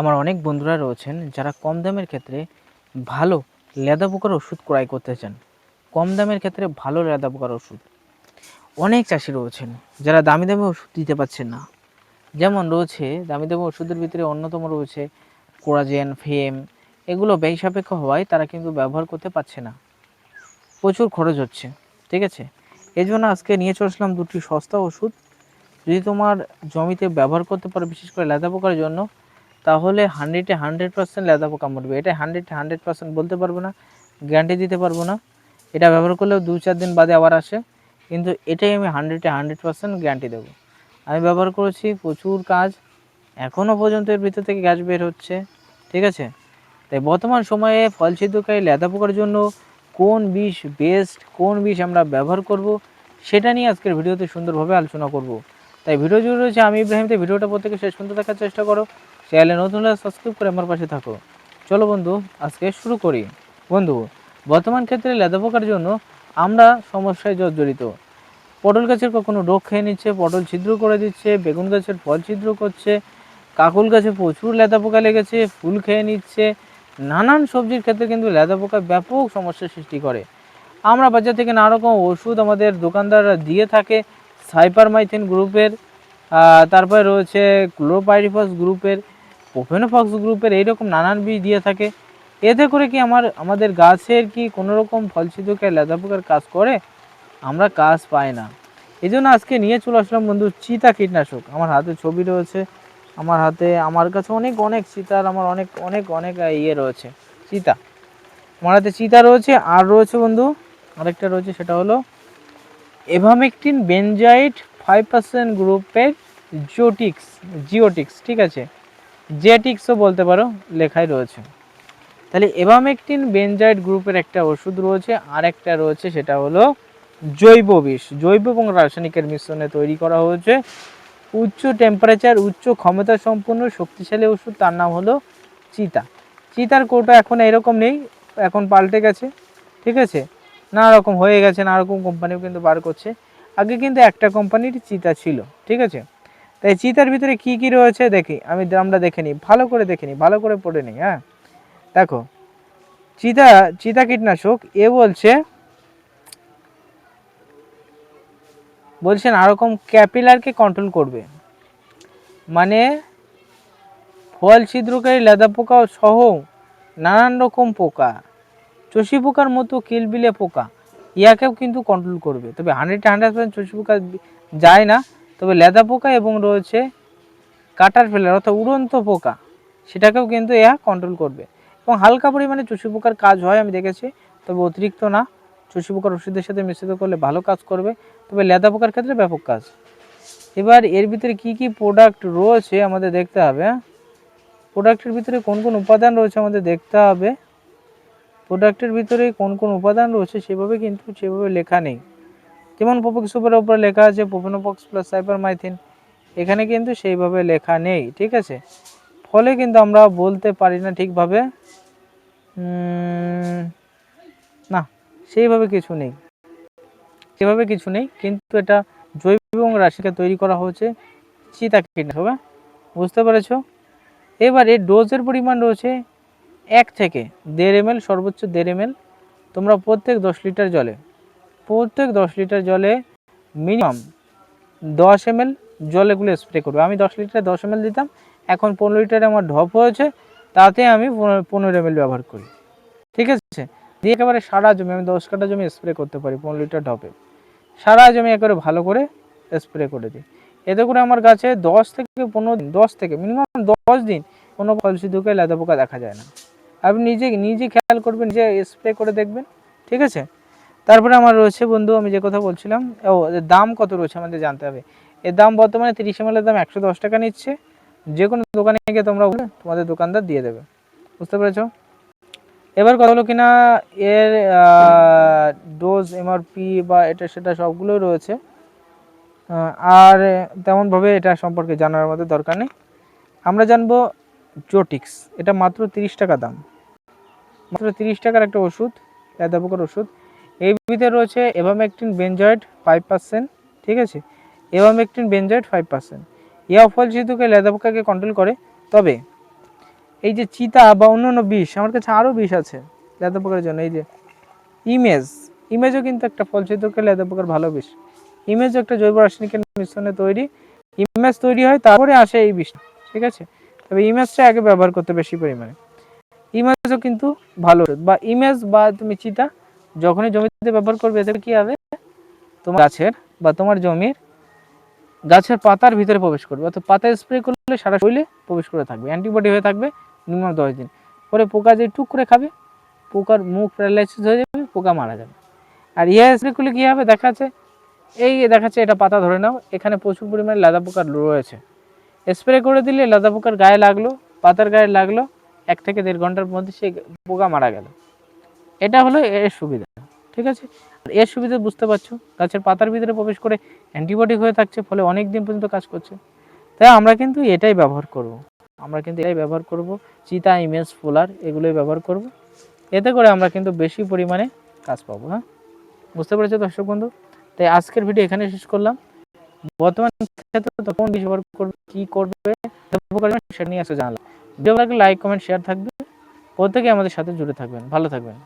আমার অনেক বন্ধুরা রয়েছেন যারা কম দামের ক্ষেত্রে ভালো লেদা পোকার ওষুধ ক্রয় করতে চান। কম দামের ক্ষেত্রে ভালো লেদা পোকার ওষুধ। অনেক চাষি রয়েছেন যারা দামি দামি ওষুধ দিতে পারছেন না। যেমন রয়েছে দামি দামি ওষুধের ভিতরে অন্যতম রয়েছে কোরাজেন, ফেম, এগুলো ব্যয় সাপেক্ষ হওয়ায় তারা কিন্তু ব্যবহার করতে পারছে না। প্রচুর খরচ হচ্ছে, ঠিক আছে? এই জন্য আজকে নিয়ে চলছিলাম দুটি সস্তা ওষুধ। যদি তোমার জমিতে ব্যবহার করতে পারো বিশেষ করে লেদা পোকার জন্য তাহলে হান্ড্রেডে হান্ড্রেড পার্সেন্ট লেদা পোকা মরবে। এটা হান্ড্রেডে হান্ড্রেড পার্সেন্ট বলতে পারব না গ্যারান্টি দিতে পারব না। এটা ব্যবহার করলেও দু চার দিন বাদে আবার আসে, কিন্তু এটাই আমি হান্ড্রেডে হান্ড্রেড পার্সেন্ট গ্যারান্টি দেবো। আমি ব্যবহার করেছি প্রচুর কাজ এখনও পর্যন্ত এর ভিতর থেকে গ্যাস বের হচ্ছে, ঠিক আছে? তাই বর্তমান সময়ে ফল ছিদ্রকারী লেদা পোকার জন্য কোন বিষ বেস্ট কোন বিষ আমরা ব্যবহার করব, সেটা নিয়ে আজকের ভিডিওতে সুন্দরভাবে আলোচনা করব। তাই ভিডিও জুড়ে রয়েছে আমি ইব্রাহিমতে ভিডিওটা প্রত্যেকে শেষ পর্যন্ত দেখার চেষ্টা করো। চ্যানেলে নতুন সাবস্ক্রাইব করে আমার পাশে থাকো। চলো বন্ধু, আজকে শুরু করি। বন্ধু, বর্তমান ক্ষেত্রে লেদা পোকার জন্য আমরা সমস্যায় জর্জরিত। পটল গাছের কখনো রোগ খেয়ে নিচ্ছে, পটল ছিদ্র করে দিচ্ছে, বেগুন গাছের ফল ছিদ্র করছে, কাকুল গাছে প্রচুর লেদা পোকা লেগেছে, ফুল খেয়ে নিচ্ছে। নানান সবজির ক্ষেত্রে কিন্তু লেদা পোকা ব্যাপক সমস্যার সৃষ্টি করে। আমরা বাজার থেকে নানা রকম ওষুধ আমাদের দোকানদাররা দিয়ে থাকে, সাইপারমাইথিন গ্রুপের তারপরে রয়েছে ক্লোরোপাইরিফাস গ্রুপের পোফেনোফক্স গ্রুপের এইরকম নানান বীজ দিয়ে থাকে। এতে করে কি আমার, আমাদের গাছের কি কোনো রকম ফল ছিদ্রকে লেদা পোকার কাজ করে? আমরা কাজ পাই না। এই জন্য আজকে নিয়ে চলে আসলাম বন্ধু চিতা কীটনাশক। আমার হাতে ছবি রয়েছে। আমার হাতে, আমার কাছে অনেক অনেক চিতার, আমার অনেক অনেক অনেক ইয়ে রয়েছে। চিতা। আমার হাতে চিতা রয়েছে। আর রয়েছে বন্ধু, আরেকটা রয়েছে, সেটা হলো এভামেকটিন বেনজাইট ফাইভ পার্সেন্ট গ্রুপের জিওটিক্স জিওটিক্স, ঠিক আছে? জেটিক্সও বলতে পারো, লেখাই রয়েছে। তাহলে এভামেকটিন বেনজাইট গ্রুপের একটা ওষুধ রয়েছে আর একটা রয়েছে, সেটা হলো জৈব বিষ। জৈব এবং রাসায়নিকের মিশ্রণে তৈরি করা হয়েছে। উচ্চ টেম্পারেচার উচ্চ ক্ষমতা সম্পন্ন, শক্তিশালী ওষুধ, তার নাম হলো চিতা। চিতার কৌটা এখন এরকম নেই, এখন পাল্টে গেছে, ঠিক আছে? নানা রকম হয়ে গেছে নানা রকম কোম্পানিও কিন্তু বার করছে। আগে কিন্তু একটা কোম্পানির চিতা ছিল, ঠিক আছে? তাই চিতার ভিতরে কি কি রয়েছে দেখি, আমি আমরা দেখে নিই, ভালো করে দেখে নিই, ভালো করে পড়ে নিই হ্যাঁ? দেখো, চিতা চিতা কীটনাশক, এ বলছে, বলছেন নানা রকম ক্যাপিলারকে কন্ট্রোল করবে। মানে ফল ছিদ্রকারী লেদা পোকা সহ নানান রকম পোকা, চষি পোকার মতো কিলবিলে পোকা, ইয়াকেও কিন্তু কন্ট্রোল করবে। তবে হান্ড্রেড হান্ড্রেড পার্সেন্ট চষি পোকা যায় না তবে লেদা পোকা এবং রয়েছে কাটার ফেলার অর্থাৎ উড়ন্ত পোকা, সেটাকেও কিন্তু ইয়া কন্ট্রোল করবে। এবং হালকা পরিমাণে চষি পোকার কাজ হয়, আমি দেখেছি, তবে অতিরিক্ত না। চষি পোকার ওষুধের সাথে মিশ্রিত করলে ভালো কাজ করবে, তবে লেদা পোকার ক্ষেত্রে ব্যাপক কাজ। এবার এর ভিতরে কি কি প্রোডাক্ট রয়েছে আমাদের দেখতে হবে হ্যাঁ? প্রোডাক্টের ভিতরে কোন কোন উপাদান রয়েছে আমাদের দেখতে হবে। প্রোডাক্টের ভিতরে কোন কোন উপাদান রয়েছে সেভাবে কিন্তু সেভাবে লেখা নেই। যেমন পপক সুপারের উপরে লেখা আছে পোপেনোপক্স প্লাস সাইপারমাইথিন এখানে কিন্তু সেইভাবে লেখা নেই, ঠিক আছে? ফলে কিন্তু আমরা বলতে পারি না ঠিকভাবে। না, সেইভাবে কিছু নেই। সেভাবে কিছু নেই, কিন্তু এটা জৈব এবং রাশিকা তৈরি করা হয়েছে চিতা কীটনাশক হ্যাঁ? বুঝতে পেরেছ? এবার ডোজের পরিমাণ রয়েছে এক থেকে দেড় এম সর্বোচ্চ দেড় এম তোমরা প্রত্যেক দশ লিটার জলে প্রত্যেক দশ লিটার জলে মিনিমাম দশ এম জল এগুলো স্প্রে করবে। আমি দশ লিটারে দশ এম দিতাম, এখন পনেরো লিটারে আমার ঢপ হয়েছে, তাতে আমি পনেরো- এম ব্যবহার করি। ঠিক আছে? দিয়ে একেবারে সারা জমি, আমি দশ কাটা জমি স্প্রে করতে পারি পনেরো লিটার ঢপে। সারা জমি একেবারে ভালো করে স্প্রে করে দিই। এতে করে আমার গাছে দশ থেকে পনেরো দিন, দশ থেকে মিনিমাম দশ দিন কোনো ফল সিদ্ধকে লেদা পোকা দেখা যায় না। আপনি নিজে নিজে খেয়াল করবেন, নিজে স্প্রে করে দেখবেন। ঠিক আছে? তারপরে আমার রয়েছে বন্ধু, আমি যে কথা বলছিলাম, ও দাম কত রয়েছে আমাদের জানতে হবে। এর দাম বর্তমানে তিরিশ এমএলের দাম একশো দশ টাকা নিচ্ছে। যে কোনো দোকানে গিয়ে তোমরা বলে তোমাদের দোকানদার দিয়ে দেবে। বুঝতে পেরেছ? এবার কথা হলো কিনা এর ডোজ এমআরপি বা এটা সেটা সবগুলো রয়েছে। আর তেমনভাবে এটা সম্পর্কে জানার আমাদের দরকার নেই। আমরা জানব জোটিক্স এটা মাত্র তিরিশ টাকা দাম। মাত্র তিরিশ টাকার একটা ওষুধ লেদা পোকার ওষুধ। ভিতরে রয়েছে এভামেকটিন বেনজয়েড ফাইভ পার্সেন্ট, ঠিক আছে? Emamectin benzoate five percent. ইয়া ফল যেহেতুকে লেদা পোকাকে কন্ট্রোল করে, তবে এই যে চিতা বা অন্যান্য বিষ, আমার কাছে আরও বিষ আছে লেদা পোকার জন্য। এই যে ইমেজ, ইমেজও কিন্তু একটা ফলচিত্রকে লেদা পোকার ভালো বিষ। ইমেজও একটা জৈব রাসায়নিকের মিশ্রণে তৈরি। ইমেজ তৈরি হয়, তারপরে আসে এই বিষ ঠিক আছে? তবে ইমেজটা আগে ব্যবহার করতে বেশি পরিমাণে। ইমেজও কিন্তু ভালো। বা ইমেজ বা তুমি চিতা, যখনই জমিতে ব্যবহার করবে এতে কি হবে? তোমার গাছের বা তোমার জমির গাছের পাতার ভিতরে প্রবেশ করবে। অর্থাৎ পাতায় স্প্রে করলে সারা শরীরে প্রবেশ করে থাকবে। অ্যান্টিবডি হয়ে থাকবে মিনিমাম দশ দিন। পরে পোকা যে টুক করে খাবে, পোকার মুখ প্যারালাইসিস হয়ে যাবে, পোকা মারা যাবে। আর ইয়া স্প্রে করলে কী হবে? দেখা যাচ্ছে, এই দেখাচ্ছে এটা পাতা ধরে নাও। এখানে প্রচুর পরিমাণে লাদা পোকা রয়েছে। স্প্রে করে দিলে লাদা পোকার গায়ে লাগল, পাতার গায়ে লাগল, এক থেকে দেড় ঘণ্টার মধ্যে সে পোকা মারা গেল। এটা হলো এর সুবিধা। ঠিক আছে? আর এর সুবিধা বুঝতে পারছ, গাছের পাতার ভিতরে প্রবেশ করে অ্যান্টিবায়োটিক হয়ে থাকছে, ফলে অনেক দিন পর্যন্ত কাজ করছে। তাই আমরা কিন্তু এটাই ব্যবহার করব। আমরা কিন্তু এটাই ব্যবহার করব, চিতা, ইমেজ, ফোলার, এগুলোই ব্যবহার করব। এতে করে আমরা কিন্তু বেশি পরিমাণে কাজ পাবো হ্যাঁ? বুঝতে পেরেছ দর্শক বন্ধু? তাই আজকের ভিডিও এখানে শেষ করলাম। বর্তমান ক্ষেত্রে তখন বেশি ব্যবহার করবে, কী করবে, সেটা নিয়ে আসলে জানালাম। ভিডিও লাইক কমেন্ট শেয়ার থাকবে। প্রত্যেকে আমাদের সাথে জুড়ে থাকবেন। ভালো থাকবেন।